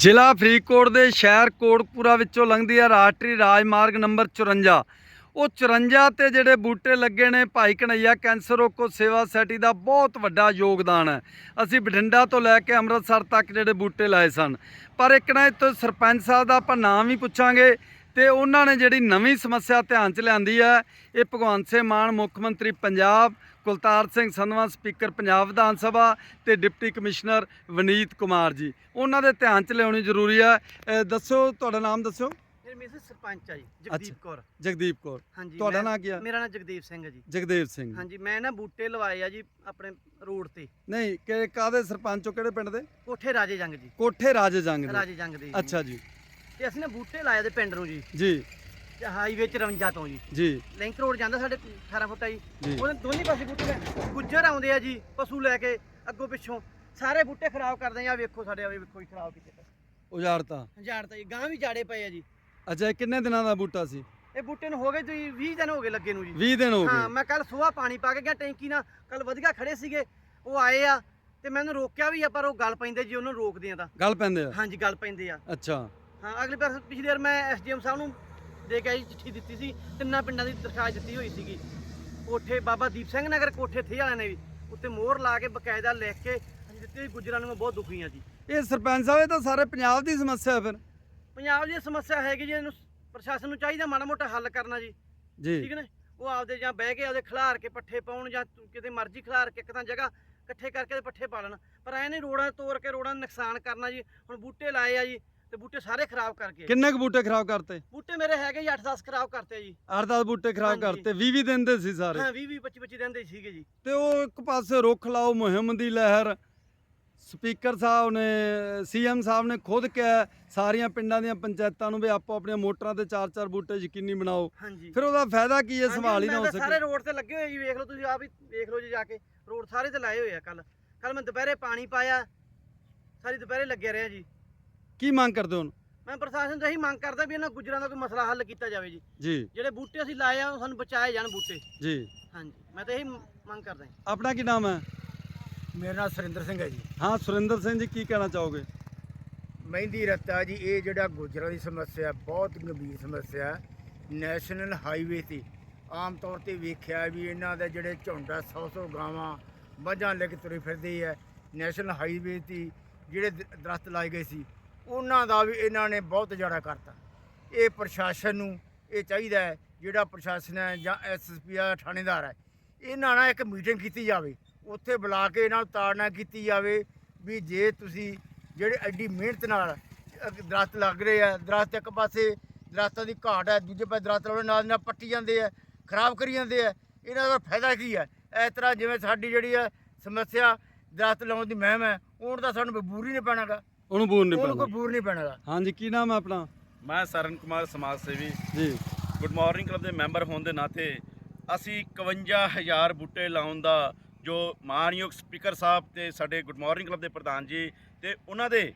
ਜ਼ਿਲ੍ਹਾ ਫਰੀਦਕੋਟ ਦੇ ਸ਼ਹਿਰ ਕੋਟਪੂਰਾ ਵਿੱਚੋਂ ਲੰਘਦੀ ਹੈ ਰਾਸ਼ਟਰੀ ਰਾਜਮਾਰਗ ਨੰਬਰ 54 ਉਹ 54 ਤੇ ਜਿਹੜੇ ਬੂਟੇ ਲੱਗੇ ਨੇ ਭਾਈ ਕਨਈਆ ਕੈਂਸਰ ਰੋਕੋ ਸੇਵਾ ਸੈਟੀ ਦਾ ਬਹੁਤ ਵੱਡਾ ਯੋਗਦਾਨ ਹੈ। ਅਸੀਂ ਬਠਿੰਡਾ ਤੋਂ ਲੈ ਕੇ ਅੰਮ੍ਰਿਤਸਰ ਤੱਕ ਜਿਹੜੇ ਬੂਟੇ ਲਾਏ ਸਨ। ਪਰ ਇੱਕ ਨਾ ਇੱਥੋਂ ਸਰਪੰਚ ਸਾਹਿਬ ਦਾ ਆਪਾਂ ਨਾਮ ਵੀ ਪੁੱਛਾਂਗੇ ਤੇ ਉਹਨਾਂ ਨੇ ਜਿਹੜੀ ਨਵੀਂ ਸਮੱਸਿਆ ਧਿਆਨ 'ਚ ਲਿਆਂਦੀ ਹੈ, ਇਹ ਭਗਵੰਤ ਸਿੰਘ ਮਾਨ, ਮੁੱਖ ਮੰਤਰੀ ਪੰਜਾਬ ਕੁਲਤਾਰ ਸਿੰਘ ਸੰਧਵਾ ਸਪੀਕਰ ਪੰਜਾਬ ਵਿਧਾਨ ਸਭਾ ਤੇ ਡਿਪਟੀ ਕਮਿਸ਼ਨਰ ਵਨੀਤ ਕੁਮਾਰ ਜੀ। ਉਹਨਾਂ ਦੇ ਧਿਆਨ 'ਚ ਲਿਆਉਣੀ ਜ਼ਰੂਰੀ ਹੈ। ਦੱਸੋ ਤੁਹਾਡਾ ਨਾਮ ਦੱਸਿਓ ਮੇਰੇ ਸਰਪੰਚ ਆ ਜੀ ਜਗਦੀਪ ਕੌਰ। ਜਗਦੀਪ ਕੌਰ। ਹਾਂਜੀ ਤੁਹਾਡਾ ਮੈਂ- ਨਾਂ ਕੀ ਆ? ਮੇਰਾ ਨਾਮ ਜਗਦੀਪ ਸਿੰਘ ਹੈ ਜੀ। ਜਗਦੇਵ ਸਿੰਘ। ਹਾਂਜੀ ਮੈਂ ਨਾ ਬੂਟੇ ਲਵਾਏ ਆ ਜੀ ਆਪਣੇ ਰੋਡ ਤੇ। ਨਹੀਂ ਕਿ ਕਾਦੇ ਸਰਪੰਚੋ ਕਿਹੜੇ ਪਿੰਡ ਦੇ? ਕੋਠੇ ਰਾਜੇ ਜੰਗ ਜੀ। ਕੋਠੇ ਰਾਜੇ ਜੰਗ ਦੇ। ਰਾਜੇ ਜੰਗ ਦੇ ਜੀ। ਅੱਛਾ ਜੀ। ਤੇ ਅਸੀਂ ਨਾ ਬੂਟੇ ਲਾਏ ਦੇ ਪਿੰਡ ਨੂੰ ਜੀ। ਜੀ। ਹਾਈਵੇ 54 ਤੋਂ ਜੀ। ਜੀ। ਲਿੰਕ ਰੋਡ ਜਾਂਦਾ ਸਾਡੇ 18 ਫੁੱਟ ਆ ਜੀ। ਜੀ। ਉਹਦੇ ਦੋਨੀ ਪਾਸੇ ਬੂਟੇ ਨੇ ਗੁੱਜਰ ਆਉਂਦੇ ਆ ਜੀ ਪਸ਼ੂ ਲੈ ਕੇ ਅੱਗੋਂ ਪਿੱਛੋਂ। ਸਾਰੇ ਬੂਟੇ ਖਰਾਬ ਕਰਦੇ ਆ ਆਹ ਵੇਖੋ ਸਾਡੇ ਆ ਵੇਖੋ ਜੀ ਖਰਾਬ ਕੀਤੇ ਪਏ। ਉਜਾੜਤਾ ਹਜ਼ਾਰ ਤਾਂ। ਜੀ ਗਾਂ ਵੀ ਜਾੜੇ ਪਏ ਆ ਜੀ। ਅੱਛਾ ਇਹ ਕਿੰਨੇ ਦਿਨਾਂ ਦਾ ਬੂਟਾ ਸੀ? ਇਹ ਬੂਟੇ ਨੂੰ ਹੋ ਗਏ ਤੁਸੀਂ 20 ਦਿਨ ਹੋ ਗਏ ਲੱਗੇ ਨੂੰ ਜੀ। 20 ਦਿਨ ਹੋ ਹਾਂ ਗਏ ਮੈਂ ਕੱਲ ਸੁਬਾਹ ਪਾਣੀ ਪਾ ਕੇ ਗਿਆ ਟੈਂਕੀ ਨਾਲ। ਕੱਲ ਵਧੀਆ ਖੜੇ ਸੀਗੇ ਉਹ ਆਏ ਆ ਤੇ ਮੈਨੂੰ ਰੋਕਿਆ ਵੀ ਆ ਪਰ ਉਹ ਗੱਲ ਪੈਂਦੇ ਜੀ ਉਹਨੂੰ ਰੋਕਦੇ ਆ ਤਾਂ। ਗੱਲ ਪੈਂਦੇ ਆ? ਹਾਂਜੀ ਗੱਲ ਪੈਂਦੇ ਆ। ਅੱਛਾ। ਹਾਂ ਅਗਲੀ ਵਾਰ ਪਿਛਲੀ ਵਾਰ ਮੈਂ ਐਸਡੀਐਮ ਸਾਹਿਬ ਨੂੰ ਦੇ ਕੇ ਆਈ ਚਿੱਠੀ ਦਿੱਤੀ ਸੀ ਤਿੰਨਾਂ ਪਿੰਡਾਂ ਦੀ ਦਰਖਾਸਤ ਦਿੱਤੀ ਹੋਈ ਸੀਗੀ। ਕੋਠੇ ਬਾਬਾ ਦੀਪ ਸਿੰਘ ਨਗਰ ਕੋਠੇ ਥੇ ਵਾਲਿਆਂ ਨੇ ਵੀ ਉੱਤੇ ਮੋਹਰ ਲਾ ਕੇ ਬਕਾਇਦਾ ਲਿਖ ਕੇ ਅਸੀਂ ਦਿੱਤੀ ਹੋਈ ਗੁੱਜਰਾਂ ਨੂੰ ਮੈਂ ਬਹੁਤ ਦੁਖੀ ਆ ਜੀ। ਇਹ ਸਰਪੰਚ ਸਾਹਿਬ ਇਹ ਤਾਂ ਸਾਰੇ ਪੰਜਾਬ ਦੀ ਸਮੱਸਿਆ ਹੈ ਫਿਰ। ਪੰਜਾਬ ਦੀ ਇਹ ਸਮੱਸਿਆ ਹੈਗੀ ਜੀ ਇਹਨੂੰ ਪ੍ਰਸ਼ਾਸਨ ਨੂੰ ਚਾਹੀਦਾ ਮਾੜਾ ਮੋਟਾ ਹੱਲ ਕਰਨਾ ਜੀ। ਠੀਕ ਜੀ। ਹੈ ਨਾ? ਉਹ ਆਪਦੇ ਜਾਂ ਬਹਿ ਕੇ ਆਪਦੇ ਖਿਲਾਰ ਕੇ ਪੱਠੇ ਪਾਉਣ ਜਾਂ ਕਿਤੇ ਮਰਜ਼ੀ ਖਿਲਾਰ ਕੇ ਇੱਕ ਤਾਂ ਜਗ੍ਹਾ ਇਕੱਠੇ ਕਰਕੇ ਤੇ ਪੱਠੇ ਪਾ ਲੈਣ। ਪਰ ਐ ਨਹੀਂ ਰੋੜਾਂ ਤੋੜ ਕੇ ਰੋੜਾਂ ਨੂੰ ਨੁਕਸਾਨ ਕਰਨਾ ਜੀ ਹੁਣ ਬੂਟੇ ਲਾਏ ਆ ਜੀ ਤੇ ਬੂਟੇ ਸਾਰੇ ਖਰਾਬ ਕਰਕੇ। ਕਿੰਨੇ ਕੁ ਬੂਟੇ ਖਰਾਬ ਕਰਤੇ? ਬੂਟੇ ਮੇਰੇ ਹੈਗੇ ਜੀ 8-10 ਖਰਾਬ ਕਰਤੇ ਜੀ। 8-10 ਬੂਟੇ ਖਰਾਬ ਹਾਂਜੀ। ਕਰਤੇ 20-20 ਦਿਨ ਦੇ ਸੀ ਸਾਰੇ। ਹਾਂ 20-20 25-25 ਦਿਨ ਦੇ ਸੀਗੇ ਜੀ। ਤੇ ਉਹ ਇੱਕ ਪਾਸੇ ਰੁੱਖ ਲਾਓ ਮੁਹਿੰਮ ਦੀ ਲਹਿਰ। ਸਪੀਕਰ ਸਾਹਿਬ ਨੇ ਸੀਐਮ ਸਾਹਿਬ ਨੇ ਖੁਦ ਕਿਹਾ ਸਾਰੀਆਂ ਪਿੰਡਾਂ ਦੀਆਂ ਪੰਚਾਇਤਾਂ ਨੂੰ ਵੀ ਆਪੋ ਆਪਣੀਆਂ ਮੋਟਰਾਂ ਤੇ ਚਾਰ ਚਾਰ ਬੂਟੇ ਯਕੀਨੀ ਬਣਾਓ। ਹਾਂਜੀ। ਫਿਰ ਉਹਦਾ ਫਾਇਦਾ ਕੀ ਹੈ? ਹਾਂਜੀ, ਸੰਭਾਲ ਹੀ ਨਾ ਮੈਂ ਹੋ ਤਾਂ ਸਾਰੇ ਸਕੇ ਰੋਡ ਤੇ ਲੱਗੇ ਹੋਏ ਜੀ ਵੇਖ ਲਓ ਤੁਸੀਂ ਆਪ ਹੀ ਵੇਖ ਲਓ ਜੀ ਜਾ ਕੇ। ਰੋਡ ਸਾਰੇ ਤੇ ਲਾਏ ਹੋਏ ਆ ਕੱਲ ਕੱਲ ਮੈਂ ਦੁਪਹਿਰੇ ਪਾਣੀ ਪਾਇਆ ਸਾਰੀ ਦੁਪਹਿਰੇ ਲੱਗੇ ਰਿਹਾ ਜੀ। ਕੀ ਮੰਗ ਕਰਦੇ ਹੋ ਹੁਣ? ਮੈਂ ਪ੍ਰਸ਼ਾਸਨ ਤੋਂ ਇਹੀ ਮੰਗ ਕਰਦਾ ਵੀ ਇਹਨਾਂ ਗੁੱਜਰਾਂ ਦਾ ਕੋਈ ਮਸਲਾ ਹੱਲ ਕੀਤਾ ਜਾਵੇ ਜੀ। ਜੀ। ਜਿਹੜੇ ਬੂਟੇ ਅਸੀਂ ਲਾਏ ਆ ਉਹ ਸਾਨੂੰ ਬਚਾਏ ਜਾਣ ਬੂਟੇ। ਜੀ। ਹਾਂਜੀ ਮੈਂ ਤਾਂ ਇਹੀ ਮੰਗ ਕਰਦਾ ਜੀ। ਆਪਣਾ ਕੀ ਨਾਮ ਹੈ? ਮੇਰਾ ਨਾਮ ਸੁਰਿੰਦਰ ਸਿੰਘ ਹੈ ਜੀ। ਹਾਂ ਸੁਰਿੰਦਰ ਸਿੰਘ ਜੀ ਕੀ ਕਹਿਣਾ ਚਾਹੋਗੇ? ਮਹਿੰਦੀ ਰੱਤਾ ਜੀ ਇਹ ਜਿਹੜਾ ਗੁਜਰਾਂ ਦੀ ਸਮੱਸਿਆ ਬਹੁਤ ਗੰਭੀਰ ਸਮੱਸਿਆ ਹੈ ਨੈਸ਼ਨਲ ਹਾਈਵੇ ਤੇ ਆਮ ਤੌਰ ਤੇ ਵੇਖਿਆ ਵੀ ਇਹਨਾਂ ਦੇ ਜਿਹੜੇ ਝੁੰਡ ਆ 100-100 ਗਾਵਾਂ ਮੱਝਾਂ ਲੈ ਕੇ ਤੁਰੇ ਫਿਰਦੇ ਆ। ਨੈਸ਼ਨਲ ਹਾਈਵੇ ਤੇ ਜਿਹੜੇ ਦ- ਦਰਖਤ ਲਾਏ ਗਏ ਸੀ ਉਹਨਾਂ ਦਾ ਵੀ ਇਹਨਾਂ ਨੇ ਬਹੁਤ ਜ਼ਿਆਦਾ ਕਰਤਾ। ਇਹ ਪ੍ਰਸ਼ਾਸਨ ਨੂੰ ਇਹ ਚਾਹੀਦਾ ਹੈ, ਜਿਹੜਾ ਪ੍ਰਸ਼ਾਸਨ ਹੈ ਜਾਂ ਐਸਐਸਪੀ ਆ ਥਾਣੇਦਾਰ ਹੈ, ਇਹਨਾਂ ਨਾਲ ਇੱਕ ਮੀਟਿੰਗ ਕੀਤੀ ਜਾਵੇ। ਉੱਥੇ ਬੁਲਾ ਕੇ ਇਹਨਾਂ ਨੂੰ ਤਾੜਨਾ ਕੀਤੀ ਜਾਵੇ ਵੀ ਜੇ ਤੁਸੀਂ ਜਿਹੜੇ ਐਡੀ ਮਿਹਨਤ ਨਾਲ, ਅਹ ਦਰਖਤ ਲੱਗ ਰਹੇ ਆ, ਦਰਖਤ ਇੱਕ ਪਾਸੇ ਦਰਖਤਾਂ ਦੀ ਘਾਟ ਹੈ, ਦੂਜੇ ਪਾਸੇ ਦਰਖਤ ਲਾਉਣੇ ਨਾਲ ਦੀ ਨਾਲ ਪੱਟੀ ਜਾਂਦੇ ਆ, ਖਰਾਬ ਕਰੀ ਜਾਂਦੇ ਆ, ਇਹਨਾਂ ਦਾ ਫਾਇਦਾ ਕੀ ਹੈ? ਇਸ ਤਰ੍ਹਾਂ ਜਿਵੇਂ ਸਾਡੀ ਜਿਹੜੀ ਹੈ ਸਮੱਸਿਆ ਦਰਖਤ ਲਾਉਣ ਦੀ ਮਹਿਮ ਹੈ, ਉਹਨਾਂ ਦਾ ਸਾਨੂੰ ਬੂਰ ਹੀ ਨਹੀਂ ਪੈਣਾਗਾ। ਉਹਨੂੰ ਬੂਰ ਨਹੀਂ ਉਹਨੂੰ ਕੋਈ ਪੈਣਾ। ਬੂਰ ਨਹੀਂ ਪੈਣਾਗਾ। ਹਾਂਜੀ ਕੀ ਨਾਮ ਹੈ ਆਪਣਾ? ਮੈਂ ਸਰਨ ਕੁਮਾਰ ਸਮਾਜ ਸੇਵੀ। ਜੀ। ਗੁੱਡ ਮਾਰਨਿੰਗ ਕਲੱਬ ਦੇ ਮੈਂਬਰ ਹੋਣ ਦੇ ਨਾਤੇ ਅਸੀਂ 51000 ਬੂਟੇ ਲਾਉਣ ਦਾ ਜੋ ਮਾਨਯੋਗ ਸਪੀਕਰ ਸਾਹਿਬ ਤੇ ਸਾਡੇ ਗੁੱਡ ਮਾਰਨਿੰਗ ਕਲੱਬ ਦੇ ਪ੍ਰਧਾਨ ਜੀ ਤੇ ਉਹਨਾਂ ਦੇ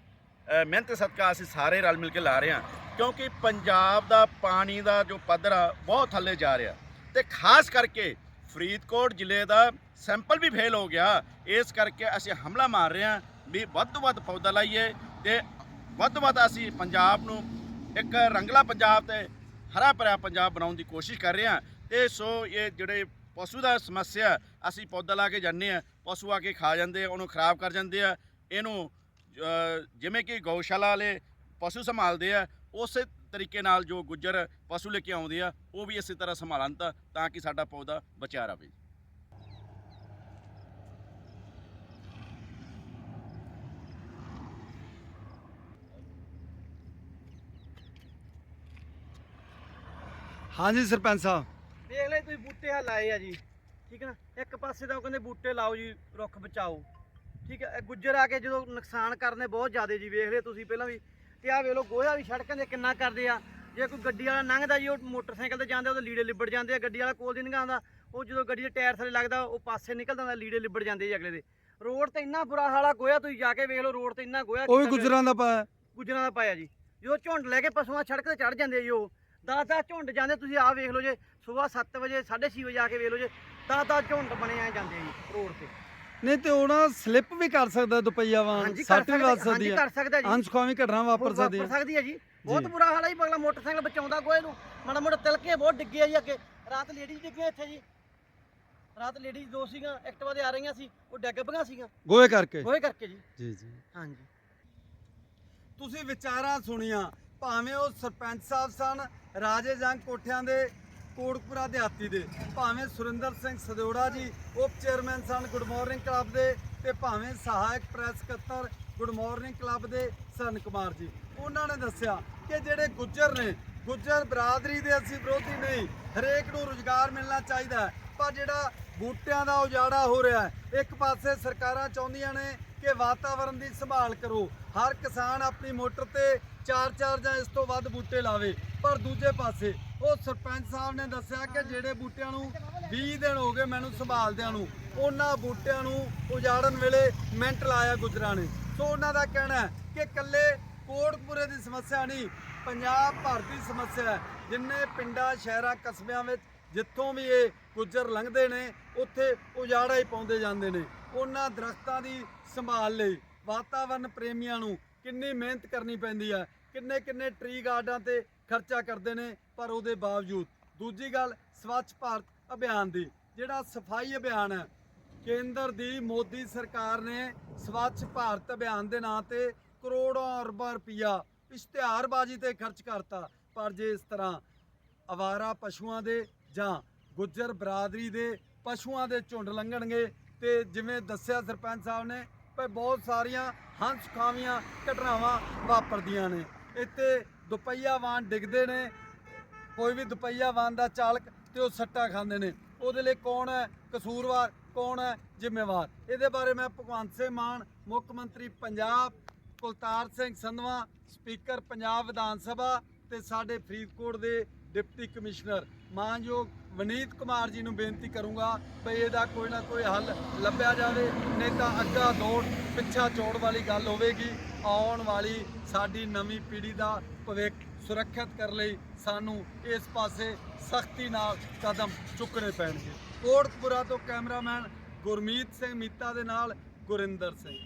ਅ, ਮਿਹਨਤ ਸਦਕਾ ਅਸੀਂ ਸਾਰੇ ਰਲ ਮਿਲ ਕੇ ਲਾ ਰਹੇ ਹਾਂ। ਕਿਉਂਕਿ ਪੰਜਾਬ ਦਾ ਪਾਣੀ ਦਾ ਜੋ ਪੱਧਰ ਆ ਬਹੁਤ ਥੱਲੇ ਜਾ ਰਿਹਾ। ਤੇ ਖਾਸ ਕਰਕੇ ਫਰੀਦਕੋਟ ਜ਼ਿਲ੍ਹੇ ਦਾ ਸੈਂਪਲ ਵੀ ਫੇਲ ਹੋ ਗਿਆ। ਇਸ ਕਰਕੇ ਅਸੀਂ ਹਮਲਾ ਮਾਰ ਰਹੇ ਹਾਂ। ਵੀ ਵੱਧ ਤੋਂ ਵੱਧ ਪੌਦਾ ਲਾਈਏ ਤੇ ਵੱਧ ਤੋਂ ਵੱਧ ਅਸੀਂ ਪੰਜਾਬ ਨੂੰ ਇੱਕ ਰੰਗਲਾ ਪੰਜਾਬ ਤੇ ਹਰਾ ਭਰਿਆ ਪੰਜਾਬ ਬਣਾਉਣ ਦੀ ਕੋਸ਼ਿਸ਼ ਕਰ ਰਹੇ ਹਾਂ। ਤੇ ਸੋ ਇਹ ਜਿਹੜੇ ਪਸ਼ੂ ਦਾ ਸਮੱਸਿਆ, ਅਸੀਂ ਪੌਦਾ ਲਾ ਕੇ ਜਾਂਦੇ ਆ ਪਸ਼ੂ ਆ ਕੇ ਖਾ ਜਾਂਦੇ ਆ, ਉਹਨੂੰ ਖਰਾਬ ਕਰ ਜਾਂਦੇ ਆ, ਇਹਨੂੰ ਜਿਵੇਂ ਕਿ ਗਊਸ਼ਾਲਾ ਵਾਲੇ ਪਸ਼ੂ ਸੰਭਾਲਦੇ ਆ, ਉਸੇ ਤਰੀਕੇ ਨਾਲ ਜੋ ਗੁੱਜਰ ਪਸ਼ੂ ਲੈ ਕੇ ਆਉਂਦੇ ਆ, ਉਹ ਵੀ ਇਸੇ ਤਰ੍ਹਾਂ ਸੰਭਾਲਣ ਤਾਂ ਤਾਂ ਕਿ ਸਾਡਾ ਪੌਦਾ ਬਚਿਆ ਰਹੇ। ਹਾਂਜੀ ਸਰਪੰਚ ਸਾਹਿਬ। ਦੇਖ ਲੈ ਤੁਸੀਂ ਬੂਟੇ ਆ ਲਾਏ ਆ ਜੀ ਠੀਕ ਹੈ ਨਾ? ਇੱਕ ਪਾਸੇ ਤਾਂ ਉਹ ਕਹਿੰਦੇ ਬੂਟੇ ਲਾਓ ਜੀ ਰੁੱਖ ਬਚਾਓ। ਠੀਕ ਹੈ ਇਹ ਗੁੱਜਰ ਆ ਕੇ ਜਦੋਂ ਨੁਕਸਾਨ ਕਰਨੇ ਬਹੁਤ ਜ਼ਿਆਦੇ ਜੀ ਵੇਖ ਲਿਓ ਤੁਸੀਂ ਪਹਿਲਾਂ ਵੀ। ਤੇ ਆਹ ਵੇਖ ਲਓ ਗੋਹਾ ਵੀ ਸੜਕਾਂ ਦੇ ਕਿੰਨਾ ਕਰਦੇ ਆ। ਜੇ ਕੋਈ ਗੱਡੀ ਵਾਲਾ ਲੰਘਦਾ ਜੀ ਉਹ ਮੋਟਰਸਾਈਕਲ ਤੇ ਜਾਂਦੇ ਉਹਦੇ ਲੀੜੇ ਲਿਬੜ ਜਾਂਦੇ ਆ ਗੱਡੀ ਵਾਲਾ ਕੋਲ ਦੀ ਲੰਘਾਉਂਦਾ। ਉਹ ਜਦੋਂ ਗੱਡੀ ਦੇ ਟਾਇਰ ਥੱਲੇ ਲੱਗਦਾ ਉਹ ਪਾਸੇ ਨਿਕਲ ਜਾਂਦਾ ਲੀੜੇ ਲਿਬੜ ਜਾਂਦੇ ਜੀ ਅਗਲੇ ਦੇ। ਰੋਡ ਤੇ ਇੰਨਾ ਬੁਰਾ ਹਾਲਾ ਗੋਇਆ ਤੁਸੀਂ ਜਾ ਕੇ ਵੇਖ ਲਓ ਰੋਡ ਤੇ ਇੰਨਾ ਗੋਇਆ ਉਹ ਵੀ। ਗੁਜਰਾਂ ਦਾ ਪਾਇਆ। ਗੁੱਜਰਾਂ ਦਾ ਪਾਇਆ ਜੀ। ਜਦੋਂ ਝੁੰਡ ਲੈ ਕੇ ਪਸ਼ੂਆਂ ਸੜਕ ਤੇ ਚੜ ਜਾਂਦੇ ਆ ਜੀ ਉਹ ਦਸ ਦਸ ਝੁੰਡ ਜਾਂਦੇ ਤੁਸੀਂ ਆਹ ਵੇਖ ਲਓ ਜੇ ਸਵੇਰ 7 ਵਜੇ 6:30 ਵਜੇ ਆ ਕੇ ਵੇਖ ਲਓ ਜੇ ਦਸ ਦਸ ਝੁੰਡ ਬਣੇ ਆ ਜਾਂਦੇ ਜੀ ਰੋਡ ਤੇ। ਨਹੀਂ ਤੇ ਉਹਨਾਂ ਸਲਿੱਪ ਵੀ ਕਰ ਸਕਦਾ ਹਾਂਜੀ ਕਰ ਸੱਟ ਵੀ ਵੱਜ ਸਕਦੀ ਹਾਂਜੀ ਕਰ ਸਕਦਾ ਜੀ। ਅਨਸੁਖਾਵੀ ਘਟਨਾ ਵਾਪਰ ਸਕਦੀ ਵਾਪਰ ਹੈ ਸਕਦੀ ਹੈ ਜੀ। ਬਹੁਤ। ਬੁਰਾ ਹਾਲ ਹੈ ਜੀ ਬਗਲਾ ਮੋਟਰਸਾਈਕਲ ਬਚਾਉਂਦਾ ਗੋਏ ਨੂੰ ਮਾੜਾ ਮੋਟਾ ਤਿਲਕੇ ਬਹੁਤ ਡਿੱਗੇ ਜੀ ਅੱਗੇ। ਰਾਤ ਲੇਡੀਜ਼ ਡਿੱਗੀਆਂ ਇੱਥੇ ਜੀ। ਰਾਤ ਲੇਡੀਜ਼ ਦੋ ਸੀਗੀਆਂ ਐਕਟਿਵਾ ਤੇ ਆ ਰਹੀਆਂ ਸੀ ਉਹ ਡਿੱਗ ਪਈਆਂ ਸੀਗੀਆਂ। ਗੋਏ ਕਰਕੇ? ਗੋਏ ਕਰਕੇ ਜੀ। ਜੀ ਜੀ। ਹਾਂਜੀ। ਤੁਸੀਂ ਵਿਚਾਰਾਂ ਸੁਣੀਆਂ। ਭਾਵੇਂ ਉਹ ਸਰਪੰਚ ਸਾਹਿਬ ਸਨ, ਰਾਜੇ ਜੰਗ ਕੋਠਿਆਂ ਦੇ ਕੋਟਪੁਰਾ ਦਿਹਾਤੀ ਦੇ, ਭਾਵੇਂ ਸੁਰਿੰਦਰ ਸਿੰਘ ਸਦਿਓੜਾ ਜੀ ਉਪ ਚੇਅਰਮੈਨ ਸਨ ਗੁੱਡ ਮਾਰਨਿੰਗ ਕਲੱਬ ਦੇ ਤੇ ਭਾਵੇਂ ਸਹਾਇਕ ਪ੍ਰੈਸ ਸਕੱਤਰ ਗੁੱਡ ਮਾਰਨਿੰਗ ਕਲੱਬ ਦੇ ਸਰਨ ਕੁਮਾਰ ਜੀ। ਉਹਨਾਂ ਨੇ ਦੱਸਿਆ ਕਿ ਜਿਹੜੇ ਗੁੱਜਰ ਨੇ, ਗੁੱਜਰ ਬਰਾਦਰੀ ਦੇ ਅਸੀਂ ਵਿਰੋਧੀ ਨਹੀਂ, ਹਰੇਕ ਨੂੰ ਰੁਜ਼ਗਾਰ ਮਿਲਣਾ ਚਾਹੀਦਾ ਪਰ ਜਿਹੜਾ ਬੂਟਿਆਂ ਦਾ ਉਜਾੜਾ ਹੋ ਰਿਹਾ ਇੱਕ ਪਾਸੇ ਸਰਕਾਰਾਂ ਚਾਹੁੰਦੀਆਂ ਨੇ ਕਿ ਵਾਤਾਵਰਣ ਦੀ ਸੰਭਾਲ ਕਰੋ। ਹਰ ਕਿਸਾਨ ਆਪਣੀ ਮੋਟਰ ਤੇ ਚਾਰ ਚਾਰ ਜਾਂ ਇਸ ਤੋਂ ਵੱਧ ਬੂਟੇ ਲਾਵੇ। ਪਰ ਦੂਜੇ ਪਾਸੇ, ਉਹ ਸਰਪੰਚ ਸਾਹਿਬ ਨੇ ਦੱਸਿਆ ਕਿ ਜਿਹੜੇ ਬੂਟਿਆਂ ਨੂੰ 20 ਦਿਨ ਹੋ ਗਏ ਮੈਨੂੰ ਸੰਭਾਲਦਿਆਂ ਨੂੰ, ਉਹਨਾਂ ਬੂਟਿਆਂ ਨੂੰ ਉਜਾੜਨ ਵੇਲੇ ਮਿੰਟ ਲਾਇਆ ਗੁਜਰਾਂ ਨੇ। ਸੋ ਉਹਨਾਂ ਦਾ ਕਹਿਣਾ ਹੈ ਕਿ ਕੱਲੇ ਕੋਟਪੁਰੇ ਦੀ ਸਮੱਸਿਆ ਨਹੀਂ, ਪੰਜਾਬ ਭਰ ਦੀ ਸਮੱਸਿਆ ਹੈ। ਜਿੰਨੇ ਪਿੰਡਾਂ, ਸ਼ਹਿਰਾਂ, ਕਸਬਿਆਂ ਵਿੱਚ ਜਿੱਥੋਂ ਵੀ ਇਹ ਗੁੱਜਰ ਲੰਘਦੇ ਨੇ, ਉੱਥੇ ਉਜਾੜਾ ਹੀ ਪਾਉਂਦੇ ਜਾਂਦੇ ਨੇ। ਉਹਨਾਂ ਦਰਖਤਾਂ ਦੀ ਸੰਭਾਲ ਲਈ ਵਾਤਾਵਰਣ ਪ੍ਰੇਮੀਆਂ ਨੂੰ ਕਿੰਨੀ ਮਿਹਨਤ ਕਰਨੀ ਪੈਂਦੀ ਹੈ, ਕਿੰਨੇ ਕਿੰਨੇ ਟਰੀ ਗਾਰਡਾਂ ਤੇ ਖਰਚਾ ਕਰਦੇ ਨੇ, ਪਰ ਉਹਦੇ ਬਾਵਜੂਦ ਦੂਜੀ ਗੱਲ ਸਵੱਛ ਭਾਰਤ ਅਭਿਆਨ ਦੀ, ਜਿਹੜਾ ਸਫ਼ਾਈ ਅਭਿਆਨ ਹੈ, ਕੇਂਦਰ ਦੀ ਮੋਦੀ ਸਰਕਾਰ ਨੇ ਸਵੱਛ ਭਾਰਤ ਅਭਿਆਨ ਦੇ ਨਾਂ ਤੇ ਕਰੋੜਾਂ ਅਰਬਾਂ ਰੁਪਈਆ ਇਸ਼ਤਿਹਾਰਬਾਜ਼ੀ ਤੇ ਖਰਚ ਕਰਤਾ, ਪਰ ਜੇ ਇਸ ਤਰ੍ਹਾਂ ਅਵਾਰਾ ਪਸ਼ੂਆਂ ਦੇ ਜਾਂ ਗੁੱਜਰ ਬਰਾਦਰੀ ਦੇ ਪਸ਼ੂਆਂ ਦੇ ਝੁੰਡ ਲੰਘਣਗੇ ਤੇ ਜਿਵੇਂ ਦੱਸਿਆ ਸਰਪੰਚ ਸਾਹਿਬ ਨੇ ਵੀ ਬਹੁਤ ਸਾਰੀਆਂ ਹੰਸ ਖਾਵੀਆਂ ਘਟਨਾਵਾਂ ਵਾਪਰਦੀਆਂ ਨੇ। ਇੱਥੇ ਦੁਪਹੀਆ ਵਾਹਨ ਡਿੱਗਦੇ ਨੇ, ਕੋਈ ਵੀ ਦੁਪਹੀਆ ਵਾਹਨ ਦਾ ਚਾਲਕ ਤੇ ਉਹ ਸੱਟਾ ਖਾਂਦੇ ਨੇ। ਉਹਦੇ ਲਈ ਕੌਣ ਹੈ? ਕਸੂਰਵਾਰ, ਕੌਣ ਹੈ? ਜ਼ਿੰਮੇਵਾਰ। ਇਹਦੇ ਬਾਰੇ ਮੈਂ ਭਗਵੰਤ ਸਿੰਘ ਮਾਨ, ਮੁੱਖ ਮੰਤਰੀ ਪੰਜਾਬ, ਕੁਲਤਾਰ ਸਿੰਘ ਸੰਧਵਾ, ਸਪੀਕਰ ਪੰਜਾਬ ਵਿਧਾਨ ਸਭਾ ਤੇ ਸਾਡੇ ਫਰੀਦਕੋਟ ਦੇ ਡਿਪਟੀ ਕਮਿਸ਼ਨਰ। ਮਾਨਯੋਗ ਵਨੀਤ ਕੁਮਾਰ ਜੀ ਨੂੰ ਬੇਨਤੀ ਕਰੂੰਗਾ ਵੀ ਇਹਦਾ ਕੋਈ ਨਾ ਕੋਈ ਹੱਲ ਲੱਭਿਆ ਜਾਵੇ, ਨਹੀਂ ਤਾਂ ਅੱਗਾ ਦੌੜ ਪਿੱਛਾ ਚੋੜ ਵਾਲੀ ਗੱਲ ਹੋਵੇਗੀ। ਆਉਣ ਵਾਲੀ ਸਾਡੀ ਨਵੀਂ ਪੀੜ੍ਹੀ ਦਾ ਭਵਿੱਖ ਸੁਰੱਖਿਅਤ ਕਰਨ ਲਈ ਸਾਨੂੰ ਇਸ ਪਾਸੇ ਸਖਤੀ ਨਾਲ ਕਦਮ ਚੁੱਕਣੇ ਪੈਣਗੇ। ਕੋਟਪੁਰਾ ਤੋਂ ਕੈਮਰਾਮੈਨ ਗੁਰਮੀਤ ਸਿੰਘ ਮੀਤਾ ਦੇ ਨਾਲ ਗੁਰਿੰਦਰ ਸਿੰਘ।